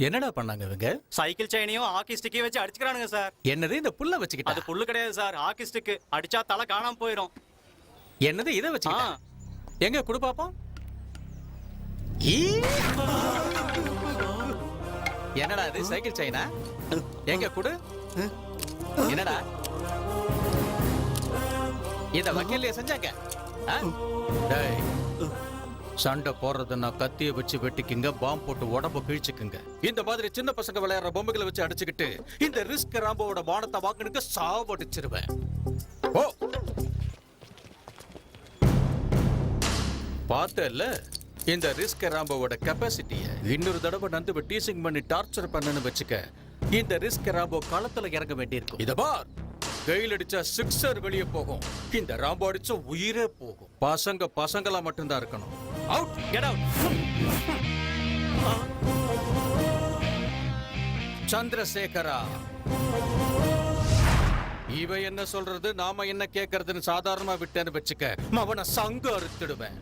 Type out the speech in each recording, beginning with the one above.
என்னடா பண்ணாங்க இவங்க? சைக்கிள் செயினையும் ஹாக்கி ஸ்டிக்கையும் வச்சு அடிச்சுக்கிறானுங்க சார். என்னது இந்த புல்ல அது வச்சுக்கிட்டா புல்லு கிடையாது சார் ஹாக்கி ஸ்டிக்கு. அடிச்சா தலை காணாம போயிடும் என்னது இதை வச்சுக்கிட்டா? எங்க குடு பாப்போம்! என்னடா இது சைக்கிள் செயினா? எங்க குடு. என்னடா? இத வக்கீல்லையே செஞ்சாங்க. சண்டை போடுறதுன்னா கத்திய வச்சு வெட்டிக்குங்க பாம்பு போட்டு உடம்ப கிழிச்சுக்குங்க. இந்த மாதிரி சின்ன பசங்க விளையாடுற பொம்மைகளை வச்சு அடிச்சுக்கிட்டு இந்த ரிஸ்க் ராம்போவோட மானத்தை வாங்கினுக்கு சாவடிச்சிருவேன். ஓ! பார்த்தல இந்த ரிஸ்க் ராம்போவோட கெப்பாசிட்டிய இன்னொரு தடவை நந்து டீசிங் பண்ணி டார்ச்சர் பண்ணுன்னு வச்சுக்க இந்த ரிஸ்க் ராம்போ களத்துல இறங்க வேண்டியிருக்கும். இத பார்! கையில் அடிச்சா சிக்ஸர் வெளியே போகும். இந்த ராம்போ அடிச்சா உயிரே போகும். பசங்க பசங்களா மட்டும்தான் இருக்கணும். அவுட் கெட் அவுட் சந்திரசேகரா. இவ என்ன சொல்றது? நாம என்ன கேக்குறதுன்னு சாதாரணமா விட்டேன்னு வச்சுக்க. அவனை சங்கு அறுத்துடுவேன்.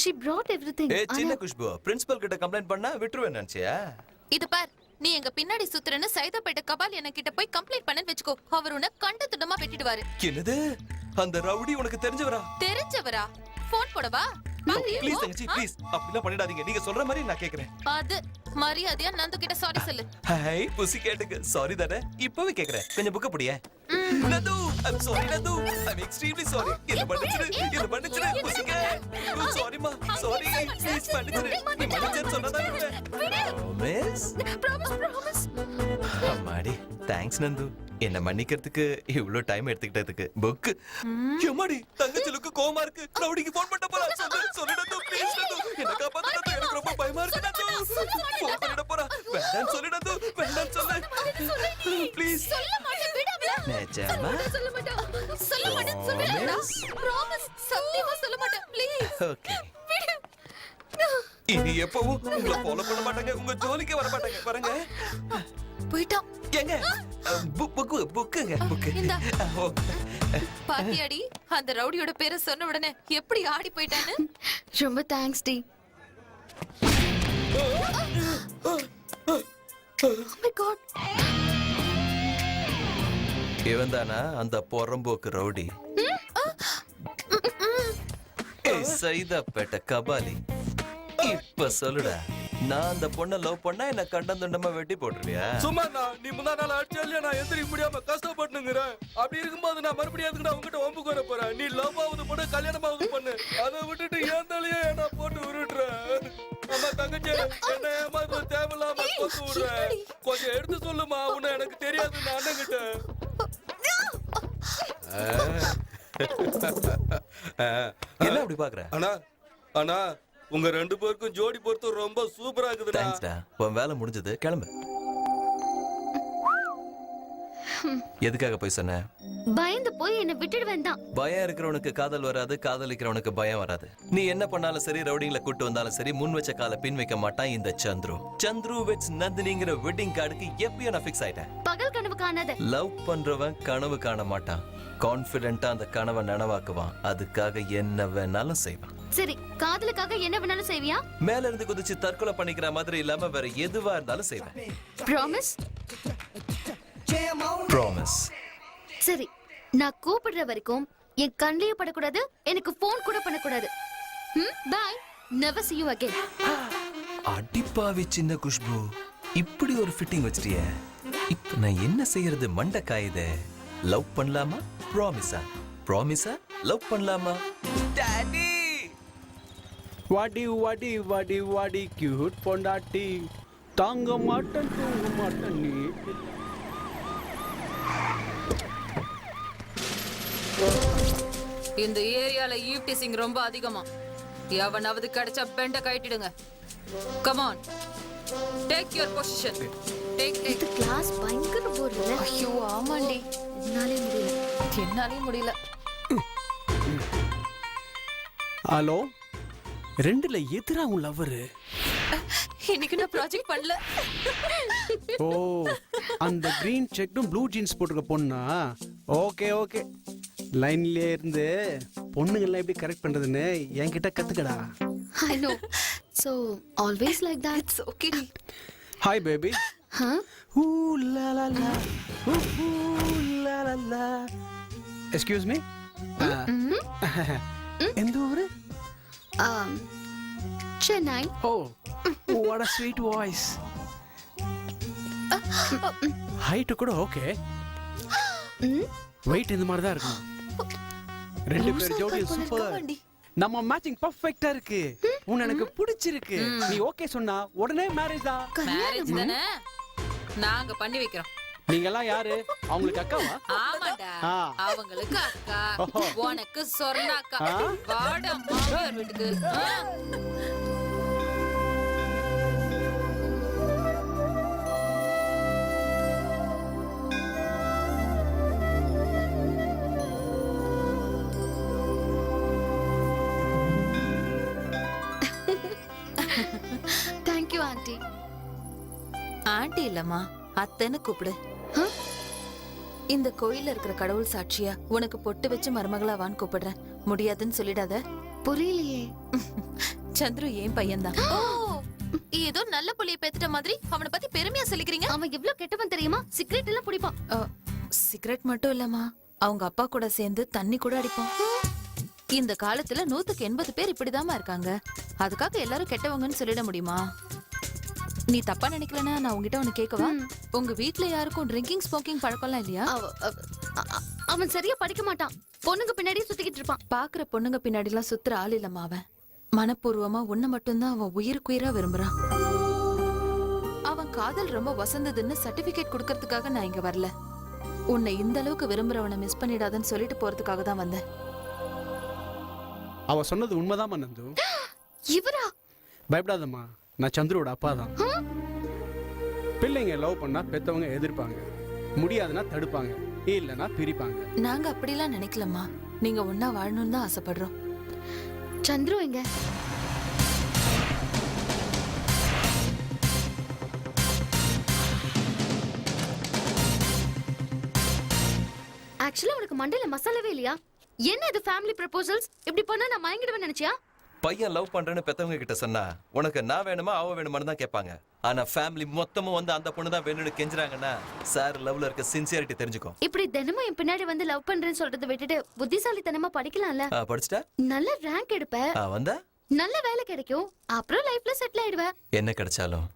She brought everything. ஏ சின்ன ஆனா குஷ்பு பிரின்சிபல் கிட்ட கம்ப்ளைண்ட் பண்ணா விட்டுருவேன் நினைச்சியா? இது பார் நீ எங்க பின்னாடி சுத்துறன்னு சைதாப்பேட்டை கபால் என கிட்ட போய் கம்ப்ளைண்ட் பண்ணன்னு வெச்சுக்கோ. அவர் உன்னை கண்ட துண்டமா வெட்டிடுவாரு என்னது? அந்த ரவுடி உனக்கு தெரிஞ்சவரா? தெரிஞ்சவரா? போன் போடவா? ப்ளீஸ் தங்கச்சி? ப்ளீஸ் அப்படிலாம் பண்ணிடாதீங்க. நீங்க சொல்ற மாதிரி நான் கேக்குறேன். அது மரியாதையா நந்து கிட்ட சாரி சொல்லு. ஹை புசி கேட்டுக்கு. சாரி தானே. இப்பவே கேக்குறேன். கொஞ்சம் புக்க புடியே. Nathu I'm sorry Nathu I'm extremely sorry என்ன மன்னிச்சிடு என்ன மன்னிச்சிடு புசி கே சாரிமா சாரி ப்ளீஸ் மன்னிச்சிடு நீ மன்னிச்சேன்னு சொன்னதா மிஸ் ப்ராமிஸ் ப்ராமிஸ் அம்மாடி தேங்க்ஸ் நந்து என்ன மன்னிக்கிறதுக்கு? இவ்ளோ டைம் எடுத்துக்கிட்டதுக்கு. புக் எம்மாடி தங்கச்சி லுக்கு கோவமா இருக்கு. ரவுடிக்கு ஃபோன் பண்ண போறா. சொல்லு சொல்லு நந்து ப்ளீஸ் நந்து என்ன காப்பாத்து நந்து எனக்கு ரொம்ப பயமா இருக்கு. நந்து ஃபோன் பண்ணிட போறா. வேண்டாம் சொல்லு. நந்து வேண்டாம் சொல்லு ப்ளீஸ் சொல்ல. மாட்டேன். விடு அவள நிஜமா? சொல்ல மாட்டேன் சொல்ல மாட்டேன். சொல்லுடா ப்ராமிஸ் சத்தியமா சொல்ல மாட்டேன். ப்ளீஸ் ஓகே இனி எப்பவும் உங்களை ஃபாலோ பண்ண மாட்டாங்க. உங்க ஜோலிக்கே வர மாட்டாங்க. பாருங்க. போயிட்டான். ஏங்க புக் புக் புக்குங்க புக்கு. இந்தா. பாத்தியாடி அந்த ரவுடியோட பேரை சொன்ன உடனே எப்படி ஆடி போயிட்டான்னு? ரொம்ப தேங்க்ஸ் டி. My god. இவன் தானா அந்த பொறம்போக்கு ரவுடி? ஏய் சைதாப்பேட்டை கபாலி. இப்ப சொல்லுடா. நான் அந்த பொண்ணை லவ் பண்ணா என்ன கண்டந்துண்டமா வெட்டி போட்டுருவியா? சும்மா நான் நீ முந்தா நாள் அடிச்சா இல்லையா? நான் எந்திரிக்க முடியாம கஷ்டப்பட்டுங்கிறேன் அப்படி இருக்கும்போது நான் மறுபடியும் அதுக்கு உங்ககிட்ட ஒம்புக்கு வர போறேன் நீ லவ் ஆகுது பண்ணு கல்யாணமாவது பண்ணு. அதை விட்டுட்டு ஏன் தலையே என்ன போட்டு உருட்டுற. அம்மா தங்கச்சி என்ன ஏமாத்த தேவையில்லாம போட்டு விடுற. கொஞ்சம் எடுத்து சொல்லுமா உன்னை எனக்கு தெரியாது நான் அண்ணன் கிட்ட என்ன அப்படி பாக்குற? அண்ணா அண்ணா உங்க ரெண்டு பேருக்கும் ஜோடி பொறுத்து ரொம்ப சூப்பரா இருக்குதுண்ணா. தேங்க்ஸ்டா உன் வேலை முடிஞ்சது. கிளம்பு. எதுக்காக போய் சொன்ன? பயந்து போய் என்ன விட்டுடுவேன் தான். பயம் இருக்கிறவனுக்கு காதல் வராது காதலிக்கிறவனுக்கு பயம் வராது. நீ என்ன பண்ணாலும் சரி ரவுடிங்களை கூட்டு வந்தாலும் சரி முன் வச்ச கால பின் வைக்க மாட்டான் இந்த சந்துரு. சந்துரு வெட்ஸ் நந்தினிங்கிற வெட்டிங் கார்டுக்கு எப்பயும் நான் ஃபிக்ஸ் ஆயிட்டேன். பகல் கனவு காணாத. லவ் பண்றவன் கனவு காண மாட்டான். கான்பிடென்ட்டா அந்த கனவை நனவாக்குவான். அதுக்காக என்ன வேணாலும் செய்வான். சரி காதலுக்காக என்ன வேணாலும் செய்வியா? மேல இருந்து குதிச்சு தற்கொலை பண்ணிக்கிற மாதிரி இல்லாம வேற எதுவா இருந்தாலும் செய்வேன். ப்ராமிஸ் ப்ராமிஸ் சரி நான் கூப்பிடுற வரைக்கும் என் கண்ணிலேயே படக்கூடாது எனக்கு ஃபோன் கூட பண்ணக்கூடாது. ம் bye never see you again. அடிப்பாவி சின்ன குஷ்பு. இப்படி ஒரு ஃபிட்டிங் வச்சிட்டியே. இப்ப நான் என்ன செய்யறது? மண்டை காயுதே லவ் பண்ணலாமா? ப்ராமிஸா ப்ராமிஸா லவ் பண்ணலாமா? டாடி வாடி வாடி வாடி வாடி கியூட் பொண்டாட்டி. தாங்க மாட்டேன் தூங்க மாட்டேன் நீ. இந்த ஏரியால ஈவ்டிசிங் ரொம்ப அதிகமா. எவனாவது கிடைச்சா பெண்ட கட்டிடுங்க come on take your position take take இது கிளாஸ் பயங்கர போர் இல்ல ஐயோ ஆமாண்டி. என்னாலே முடியல. என்னாலே முடியல. ஹலோ? ரெண்டுல எதிரா உன் லவ்வரு இன்னைக்கு நான் ப்ராஜெக்ட் பண்ணல. ஓ அந்த கிரீன் செக்கும் ப்ளூ ஜீன்ஸ் போட்டுக்க பொண்ணா? Okay okay. லைன்லயே இருந்து பொண்ணுங்கெல்லாம் எப்படி கரெக்ட் பண்றதுன்னு என்கிட்ட கத்துக்கடா. I know so always like that it's okay hi baby ஹ ஊ லா லா லா ஊ ஊ லா லா லா எக்ஸ்கியூஸ் மீ எந்த ஊரு um Chennai oh what a sweet voice height கூட ஓகே வெயிட் இந்த மாதிரி தான் இருக்கும். ரெண்டு பேர் ஜோடி சூப்பர் நம்ம மேட்சிங் பர்ஃபெக்ட்டா இருக்கு. உன்னை எனக்கு பிடிச்சிருக்கு. நீ ஓகே சொன்னா உடனே மேரேஜ் தான். மேரேஜ் தானே? நாங்க பண்ணி வைக்கிறோம். நீங்க எல்லாம் யாரு அவங்களுக்கு அக்காவா ஆமாடா ஆ. அவங்களுக்கு அக்கா ஓஹோ. உனக்கு ஆ? வாடா மாமியார் வீட்டுக்கு ஆ? தேங்க் யூ ஆண்டி ஆண்டி இல்லம்மா அத்தைன்னு கூப்பிடு? இந்த கோயில்ல இருக்கிற கடவுள் சாட்சியா உனக்கு பொட்டு வச்சு மருமகளாவான்னு கூப்பிடுறேன். முடியாதுன்னு சொல்லிடாத. புரியலையே. சந்துரு ஏன் பையன்தான்? ஏதோ நல்ல புள்ளிய பேத்துட்ட மாதிரி அவனை பத்தி பெருமையா சொல்லிக்கிறீங்க? அவன் எவ்வளவு கெட்டவன் தெரியுமா? சிகரெட் எல்லாம் பிடிப்பான். அ, சிகரெட் மட்டும் இல்லம்மா. அவங்க அப்பா கூட சேர்ந்து தண்ணி கூட அடிப்பான். இந்த காலத்துல நூத்துக்கு எண்பது பேர் இப்படிதாம்மா இருக்காங்க. அதுக்காக எல்லாரும் கெட்டவங்கன்னு சொல்லிட முடியுமா? நீ தப்பா நினைக்கலனா நான் உங்ககிட்ட ஒண்ணு கேட்கவா? உங்க வீட்ல யாருக்கும் ட்ரிங்கிங் ஸ்மோக்கிங் பழக்கம்லாம் இல்லையா? அவ- அவ- அ- அ- அவன் சரியா படிக்க மாட்டான். பொண்ணுங்க பின்னாடியே சுத்திக்கிட்டு இருப்பான். பாக்குற பொண்ணுங்க பின்னாடி எல்லாம் சுத்துற ஆள் இல்லம்மா அவன். மனப்பூர்வமா உன்னை மட்டும்தான் அவன் உயிருக்குயிரா விரும்புறான். அவன் காதல் ரொம்ப வசந்ததுன்னு சர்டிபிகேட் கொடுக்கறதுக்காக நான் இங்க வரல. உன்னை இந்த அளவுக்கு விரும்புறவனை மிஸ் பண்ணிடாதன்னு சொல்லிட்டு போறதுக்காக தான் வந்தேன். அவ சொன்னது உண்மைதான் நந்து. இவரா? பயப்படாதம்மா. நான் சந்துருவோட அப்பா தான். பிள்ளைங்க லவ் பண்ணா பெத்தவங்க எதிர்ப்பாங்க. முடியாதுன்னா தடுப்பாங்க. இல்லைன்னா பிரிப்பாங்க. நாங்க அப்படிலாம் நினைக்கலம்மா. நீங்க ஒன்னா வாழணும்னு தான் ஆசைப்படுறோம். சந்துரு எங்க? ஆக்சுவலா உனக்கு மண்டையில மசாலாவே இல்லையா? என்ன இது ஃபேமிலி ப்ரப்போசல்ஸ் இப்படி பண்ணா நான் மயங்கிடுவேன் நினைச்சியா? பையன் லவ் பண்றேன்னு பெத்தவங்க கிட்ட சொன்னா உனக்கு நான் வேணுமா அவ வேணுமான்னு தான் கேட்பாங்க. ஆனா ஃபேமிலி மொத்தமும் வந்து அந்த பொண்ணு தான் வேணும்னு கெஞ்சுறாங்கன்னா சார் லவ்ல இருக்க சின்சியாரிட்டி தெரிஞ்சுக்கோ இப்படி தினமும் என் பின்னாடி வந்து லவ் பண்றேன்னு சொல்றதை விட்டுட்டு புத்திசாலித்தனமா படிக்கலாம்ல? படிச்சிட்டா? நல்ல ரேங்க் எடுப்ப. வந்தா? நல்ல வேலை கிடைக்கும். அப்புறம் லைஃப்ல செட்டில் ஆயிடுவ. என்ன கிடைச்சாலும்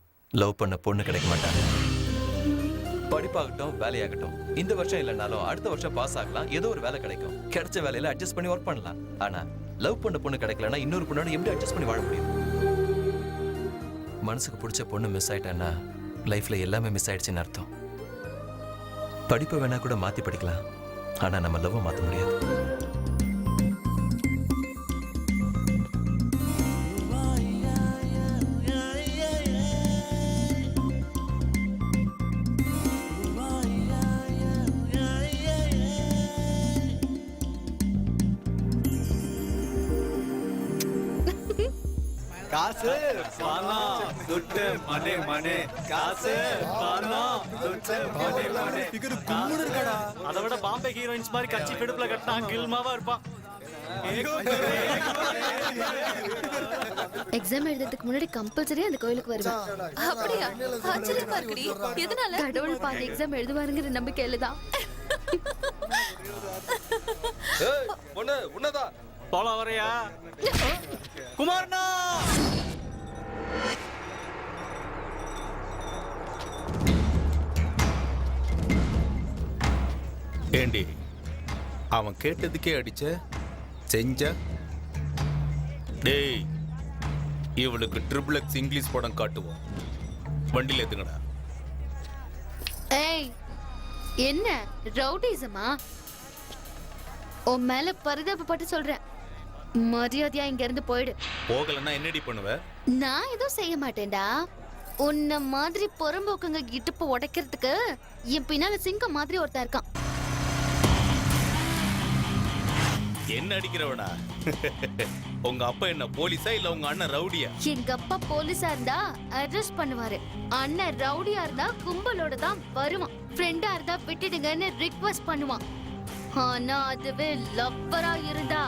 லவ் பண்ண பொண்ணு கிடைக்க மாட்டாங்க படிப்பாகட்டும் வேலையாகட்டும் இந்த வருஷம் இல்லைனாலும் அடுத்த வருஷம் பாஸ் ஆகலாம். ஏதோ ஒரு வேலை கிடைக்கும். கிடைச்ச வேலையில அட்ஜஸ்ட் பண்ணி ஒர்க் பண்ணலாம். ஆனா லவ் பண்ண பொண்ணு கிடைக்கலன்னா இன்னொரு பொண்ணோட எப்படி அட்ஜஸ்ட் பண்ணி வாழ முடியும்? மனசுக்கு பிடிச்ச பொண்ணு மிஸ் ஆயிட்டான்னா லைஃப்ல எல்லாமே மிஸ் ஆயிடுச்சுன்னு அர்த்தம். படிப்பை வேணா கூட மாத்தி படிக்கலாம். ஆனா நம்ம லவ் மாத்த முடியாது. காசு பணம். துட்டு மணி மணி. காசு பணம். துட்டு மணி மணி. அதை விட பாம்பே ஹீரோயின்ஸ் மாதிரி கட்சி பிடிப்புல கட்டினா கில்மாவா இருப்பான். எக்ஸாம் எழுதுறதுக்கு முன்னாடி கம்பல்சரி அந்த கோயிலுக்கு வருவேன் அப்படியா? ஆச்சரியமா இருக்குடி. எதனால? கடவுள் பாதி எக்ஸாம் எழுதுவாருங்கிற நம்பிக்கையில தான். ஏய் பொண்ணு உன்னதான். போலாம் வரையா குமார்னா ஏண்டி அவன் கேட்டதுக்கே அடிச்ச? செஞ்ச? டேய் இவளுக்கு ட்ரிபிள் எக்ஸ் இங்கிலீஷ் படம் காட்டுவோம். வண்டியில் எத்துங்கடா ஏய் என்ன? ரவுடிசமா? உன் மேல பரிதாபப்பட்டு சொல்றேன். மரியாதையா இங்க இருந்து போயிடு. போகலன்னா என்னடி பண்ணுவ? நான் எதுவும் செய்ய மாட்டேன்டா. உன்ன மாதிரி புறம்போக்குங்க இடுப்பு உடைக்கிறதுக்கு என் பின்னால சிங்கம் மாதிரி ஒருத்தன் இருக்கான். என்ன அடிக்கிறவனா? உங்க அப்பா என்ன போலீஸா இல்ல உங்க அண்ணன் ரவுடியா? எங்க அப்பா போலீஸா இருந்தா அரெஸ்ட் பண்ணுவாரு. அண்ணன் ரவுடியா இருந்தா கும்பலோட தான் வருவான். ஃப்ரெண்டா இருந்தா விட்டுடுங்கன்னு ரிக்வெஸ்ட் பண்ணுவான். ஆனா அதுவே லவ்வரா இருந்தா.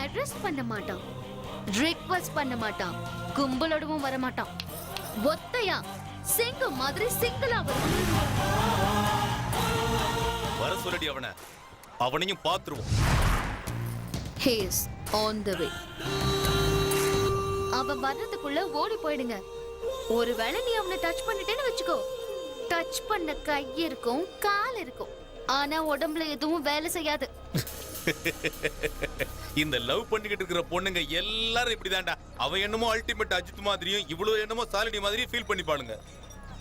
அட்ரஸ் பண்ண மாட்டான். ரிக்வெஸ்ட் பண்ண மாட்டான். கும்பலோடவும் வர மாட்டான். ஒத்தையா? சிங்கம் மாதிரி சிங்கிளா வரும். வர சொல்லடி அவனை. அவனையும் பாத்துருவோம் ஹேஸ் ஆன் த வே அவன் வர்றதுக்குள்ள ஓடி போயிடுங்க. ஒருவேளை நீ அவனை டச் பண்ணிட்டேன்னு வச்சுக்கோ. டச் பண்ண கை இருக்கும் கால் இருக்கும். ஆனா உடம்புல எதுவும் வேலை செய்யாது. இந்த லவ் பண்ணிக்கிட்டு இருக்கிற பொண்ணுங்க எல்லாரும் இப்படிதான்டா. அவன் என்னமோ அல்டிமேட் அஜித் மாதிரியும் இவ்வளவு என்னமோ சாலினி மாதிரியும் ஃபீல் பண்ணிப்பாளுங்க.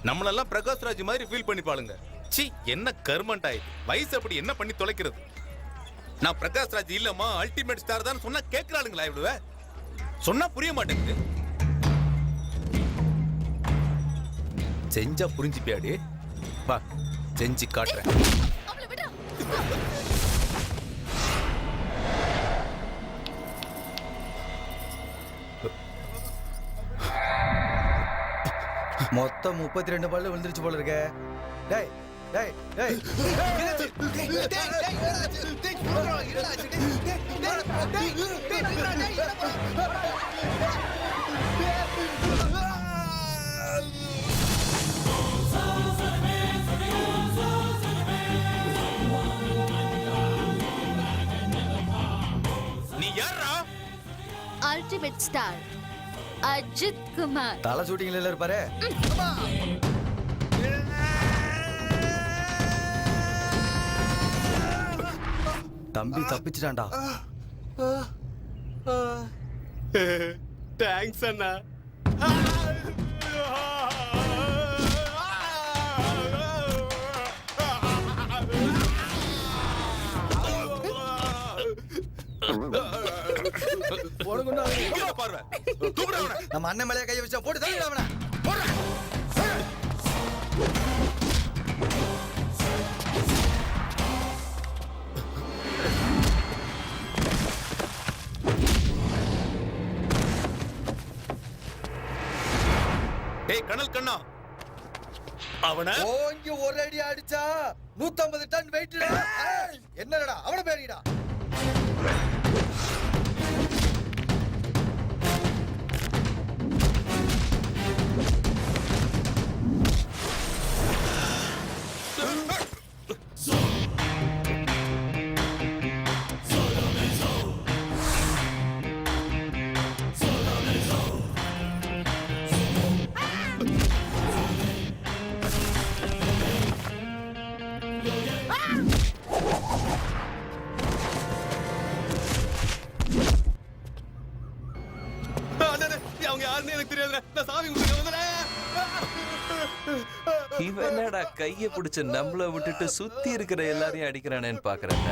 நம்மளெல்லாம் பிரகாஷ் ராஜ் மாதிரி ஃபீல் பண்ணிப்பாளுங்க. சி என்ன கர்மண்டா இது? வயசு அப்படி என்ன பண்ணி தொலைக்கிறது? நான் பிரகாஷ் ராஜ் இல்லம்மா அல்டிமேட் ஸ்டார் தான் சொன்னா கேட்கறாளுங்களா இவ்வளவு சொன்னா புரிய மாட்டேங்குது. செஞ்சா புரிஞ்சுப்பியாடி வா செஞ்சு காட்டுறேன். மொத்தம் முப்பத்தி ரெண்டு பல்லு விழுந்துருச்சு போல இருக்க டேய் டேய் டேய் நீ அல்டிமேட் ஸ்டார் அஜித் குமார் தலை ஷூட்டிங்ல இருப்பாரு. தம்பி தப்பிச்சிட்டான்டா. தேங்க்ஸ் அண்ணா. இங்க பார்வை தூக்குடா அவனை. நம்ம அண்ணன் மேலே கைய வச்சா போட்டு தள்ளிடு அவனை. டேய் கனல் கண்ணா. அவன? ஓங்கி ஒரு அடி அடிச்சா 150 டன் வெயிட் என்னடா? அவன பேரிடா இவன் என்னடா கைய பிடிச்ச நம்மள விட்டுட்டு சுத்தி இருக்கிற எல்லாரையும் அடிக்கிறானேன்னு பாக்குறேன்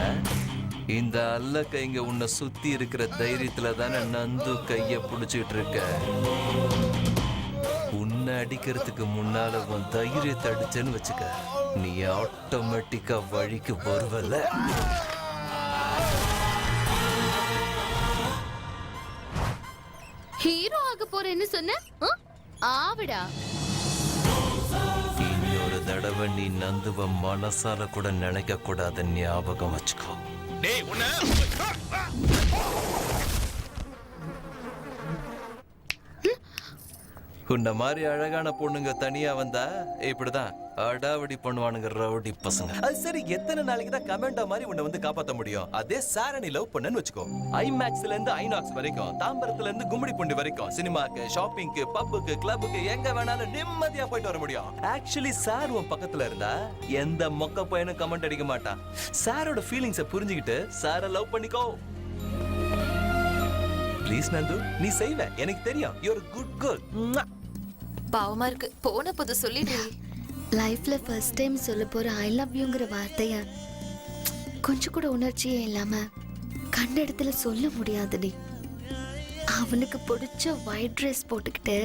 இந்த அல்ல கைங்க உன்னை சுத்தி இருக்கிற தைரியத்துல தானே நந்து கைய பிடிச்சிட்டு இருக்க. உன்னை அடிக்கிறதுக்கு முன்னால உன் தைரியத்தை அடிச்சேன்னு வச்சுக்க. நீ ஆட்டோமேட்டிக்கா வழிக்கு வருவல. ஹீரோ ஆக போறேன்னு சொன்ன? ஆவிடா தடவை நீ நந்துவ மனசால கூட நினைக்க கூடாத ஞாபகம் வச்சுக்கோ. டேய் உன்ன உன்ன மாதிரி அழகான பொண்ணுங்க தனியா வந்தா இப்படிதான் அடாவடி பண்ணுவானுங்க ரவுடி பசங்க. அது சரி எத்தனை நாளைக்கு தான் கமெண்டா மாதிரி உன்னை வந்து காப்பாத்த முடியும்? அதே சாரணி லவ் பண்ணன்னு வச்சுக்கோ. ஐமேக்ஸ்ல இருந்து ஐநாக்ஸ் வரைக்கும் தாம்பரத்துல இருந்து கும்மிடி வரைக்கும் சினிமாக்கு ஷாப்பிங்க்கு பப்புக்கு கிளப்புக்கு எங்க வேணாலும் நிம்மதியா போயிட்டு வர முடியும். ஆக்சுவலி சார் உன் பக்கத்துல இருந்தா எந்த மொக்க பையனும் கமெண்ட் அடிக்க மாட்டான். சாரோட ஃபீலிங்ஸை புரிஞ்சுக்கிட்டு சாரை லவ் பண்ணிக்கோ. ப்ளீஸ் நந்து நீ செய்வ. எனக்கு தெரியும். யூ குட் கேர்ள் பாவமா இருக்கு. போன புது சொல்லிடு லைஃப்ல ஃபர்ஸ்ட் டைம் சொல்ல போற ஐ லவ் யூங்கிற வார்த்தைய கொஞ்சம் கூட உணர்ச்சியே இல்லாம கண்ட இடத்துல சொல்ல முடியாதுடி. அவனுக்கு பிடிச்ச ஒயிட் ட்ரெஸ் போட்டுக்கிட்டு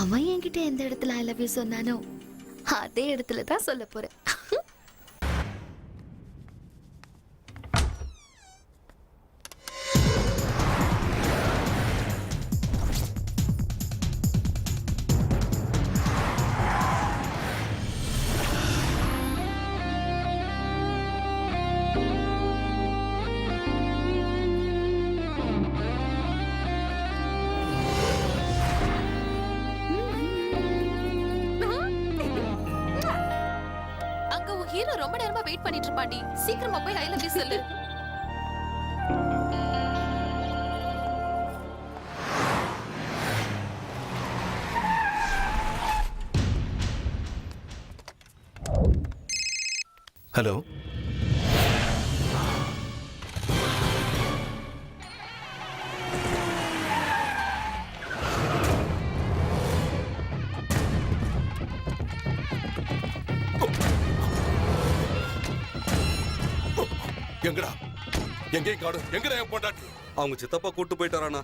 அவன் என்கிட்ட எந்த இடத்துல ஐ லவ் யூ சொன்னானோ அதே இடத்துல தான் சொல்ல போறேன். ஹலோ எங்கடா எங்கேயும் காடு எங்கடா என் பொண்டாட்டி அவங்க சித்தப்பா கூட்டு போயிட்டாரானா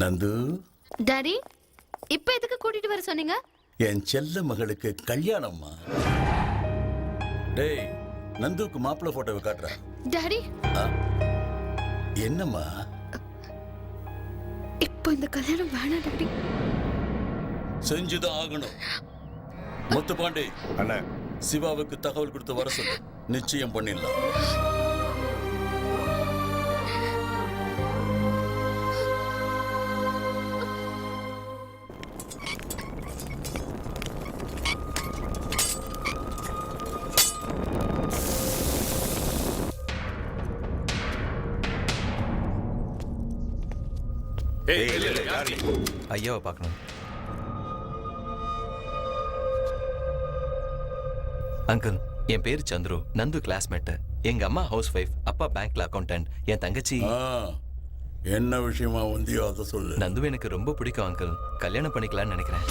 நந்து. டாடி இப்ப எதுக்கு கூட்டிட்டு வர சொன்னீங்க? என் செல்ல மகளுக்கு கல்யாணம்மா. டேய் நந்துவுக்கு மாப்பிள்ளை போட்டோவை காட்டுற. டாடி என்னம்மா? இப்போ இந்த கல்யாணம் வேணாம் டாடி செஞ்சுதான் ஆகணும். முத்துப்பாண்டி அண்ணா. சிவாவுக்கு தகவல் கொடுத்து வர சொல்லு. நிச்சயம் பண்ணிடலாம். ஐயாவை பார்க்கணும் அங்கிள் என் பேர் சந்துரு நந்து கிளாஸ்மேட் எங்க அம்மா ஹவுஸ் ஒய்ஃப் அப்பா பேங்க்ல அக்கௌண்டன்ட் என் தங்கச்சி என்ன விஷயமா வந்தியோ அதை சொல்லு நந்து எனக்கு ரொம்ப பிடிக்கும் அங்கிள் கல்யாணம் பண்ணிக்கலாம்னு நினைக்கிறேன்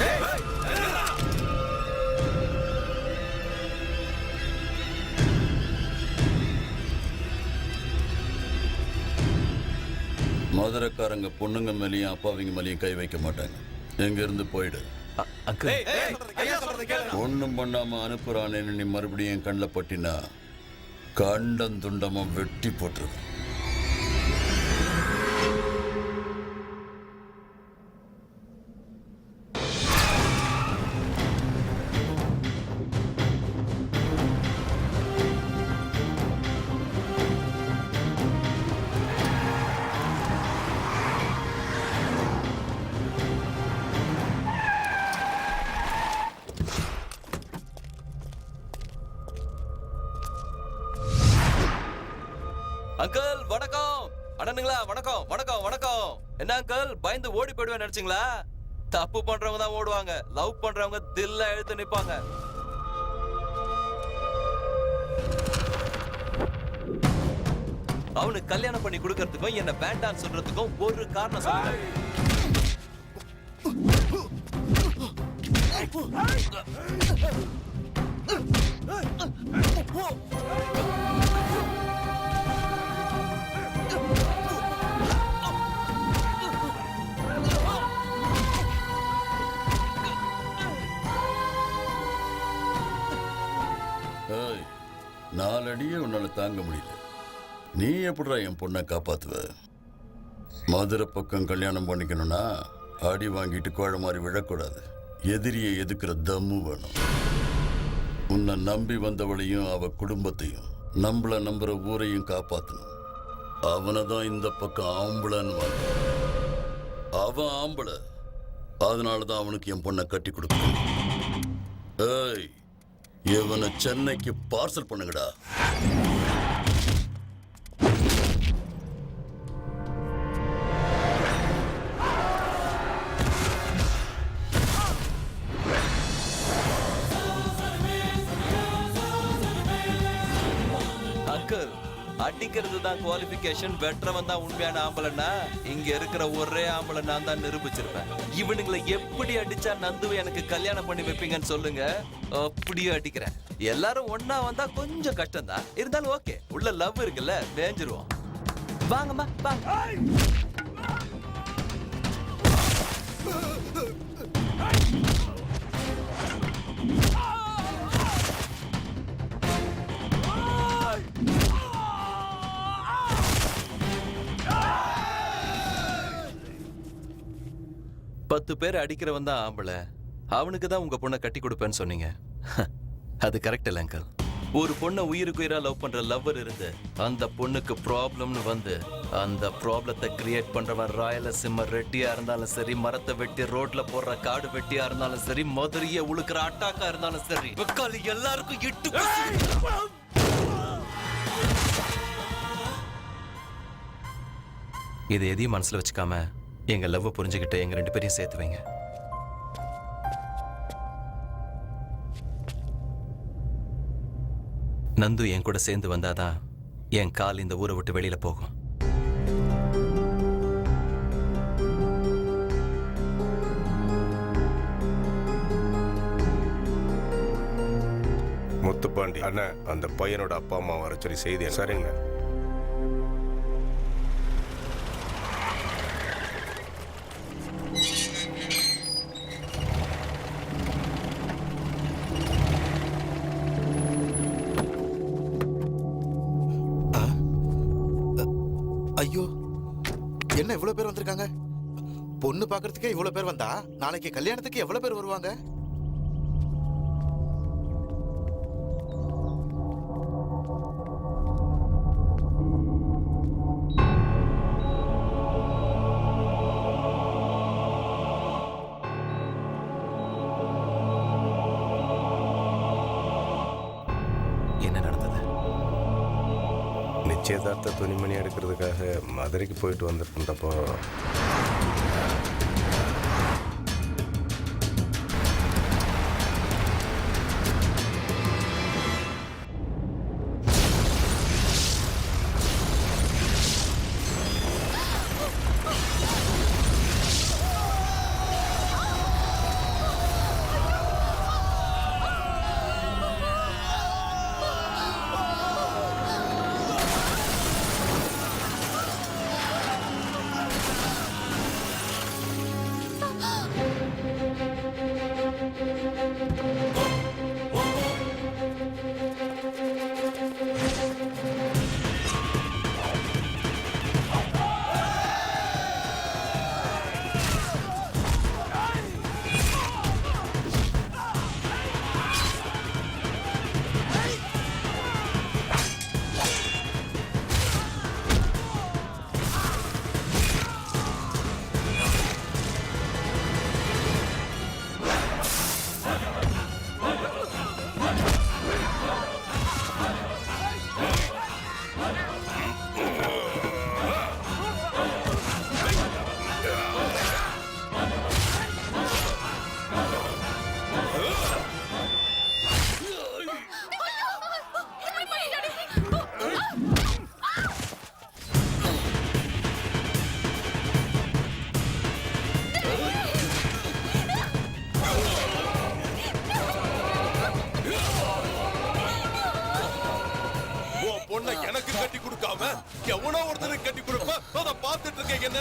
மதுரைக்காரங்க பொண்ணுங்க மேலேயும் அப்பாவிங்க மேலேயும் கை வைக்க மாட்டாங்க. எங்க இருந்து போயிடு. அ- அங்கிள் ஒண்ணும் பண்ணாம அனுப்புறானேன்னு நீ மறுபடியும் என் கண்ணில் பட்டினா கண்டம் துண்டமா வெட்டி போட்டுருவேன் அங்கிள் வணக்கம் அண்ணனுங்களா வணக்கம் வணக்கம் வணக்கம் என்ன அங்கிள் பயந்து ஓடி போயிடுவேன் நினைச்சீங்களா தப்பு பண்றவங்க தான் ஓடுவாங்க லவ் பண்றவங்க தில்ல எழுத்து நிப்பாங்க அவனுக்கு கல்யாணம் பண்ணி கொடுக்கறதுக்கும் என்ன வேண்டான்னு சொல்றதுக்கும் ஒரு காரணம் சொல்லுங்க நாலடியே உன்னால் தாங்க முடியல. நீ எப்படிடா என் பொண்ணை காப்பாத்துவ? மதுரை பக்கம் கல்யாணம் பண்ணிக்கணும்னா அடி வாங்கிட்டு கோழ மாதிரி விழக்கூடாது. எதிரியை எதுக்குற தம்மு வேணும். உன்னை நம்பி வந்தவளையும் அவ குடும்பத்தையும் நம்மள நம்புற ஊரையும் காப்பாத்தணும். அவனை தான் இந்த பக்கம் ஆம்பளைன்னு அவன் ஆம்பளை. அதனால தான் அவனுக்கு என் பொண்ணை கட்டி கொடுக்கணும். ஏய் இவனை சென்னைக்கு பார்சல் பண்ணுங்கடா. அங்கிள் அடிக்கிறது தான் குவாலிஃபிகேஷன் வெற்றவன் தான் உண்மையான ஆம்பளைன்னா இங்க இருக்கிற ஒரே ஆம்பளை நான் தான் நிரூபிச்சிருப்பேன். இவனுங்களை எப்படி அடிச்சா நந்துவை எனக்கு கல்யாணம் பண்ணி வைப்பீங்கன்னு சொல்லுங்க. அப்படியே அடிக்கிறேன். எல்லாரும் ஒன்னா வந்தா கொஞ்சம் கஷ்டம் தான் இருந்தாலும் ஓகே உள்ள லவ் இருக்குல்ல வேஞ்சிருவோம். வாங்கம்மா வாங்க. பத்து பேர் அடிக்கிறவன் தான் ஆம்பளை. அவனுக்கு தான் உங்க பொண்ணை கட்டி கொடுப்பேன்னு சொன்னீங்க. அது கரெக்ட் இல்லை அங்கிள் ஒரு பொண்ணை உயிருக்கு உயிராக லவ் பண்ற லவ்வர் இருந்து அந்த பொண்ணுக்கு ப்ராப்ளம்னு வந்து அந்த ப்ராப்ளத்தை கிரியேட் பண்றவன் ராயலசிம்ம ரெட்டியா இருந்தாலும் சரி மரத்தை வெட்டி ரோட்ல போடுற காடு வெட்டியா இருந்தாலும் சரி மதுரைய உழுக்கிற அட்டாக்கா இருந்தாலும் சரி வெக்காலி எல்லாருக்கும் இட்டு இது எதையும் மனசுல வச்சுக்காம எங்க லவ் புரிஞ்சுக்கிட்டு எங்க ரெண்டு பேரையும் சேர்த்து வைங்க. நந்து என் கூட சேர்ந்து வந்தாதான் என் கால் இந்த ஊரை விட்டு வெளியில போகும். முத்துப்பாண்டி அண்ணன் அந்த பையனோட அப்பா அம்மா வர சொல்லி செய்தி சரிங்க. என்ன இவ்வளவு பேர் வந்திருக்காங்க? பொண்ணு பார்க்கறதுக்கே இவ்வளவு பேர் வந்தா நாளைக்கு கல்யாணத்துக்கு எவ்வளவு பேர் வருவாங்க? என்ன நிச்சயதார்த்த துணிமணி எடுக்கிறதுக்காக மதுரைக்கு போயிட்டு வந்திருக்கின்றப்போ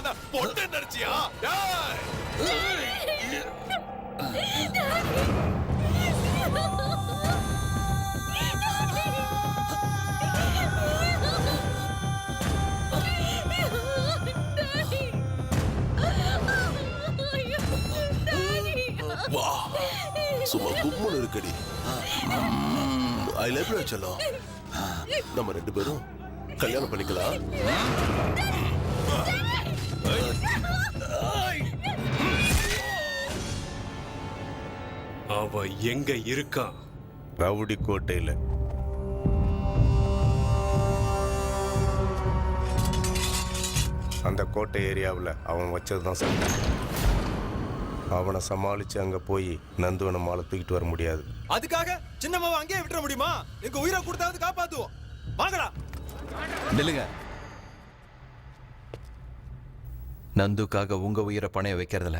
பார்த்துட்டு பொண்ணு நடிச்சியா வா சும்மா கும்முன்னு இருக்கடி. ஐ லவ் யூ செல்லம். நம்ம ரெண்டு பேரும் கல்யாணம் பண்ணிக்கலாம். அவ எங்க இருக்கான் ரவுடி கோட்டையில. அந்த கோட்டை ஏரியாவில் அவன் வச்சதுதான் சரி அவனை சமாளிச்சு அங்க போய் நந்துவனை மாலை தூக்கிட்டு வர முடியாது. அதுக்காக சின்னம்மாவை அங்கேயே விட்டுற முடியுமா? எங்க உயிரை கொடுத்தாவது காப்பாத்துவோம். வாங்கடா. நில்லுங்க. நந்துக்காக உங்க உயிரை பணைய வைக்கிறதுல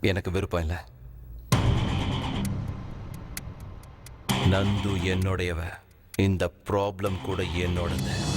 எனக்கு விருப்பம் இல்லை. நந்து என்னுடையவ இந்த ப்ராப்ளம் கூட என்னோடது.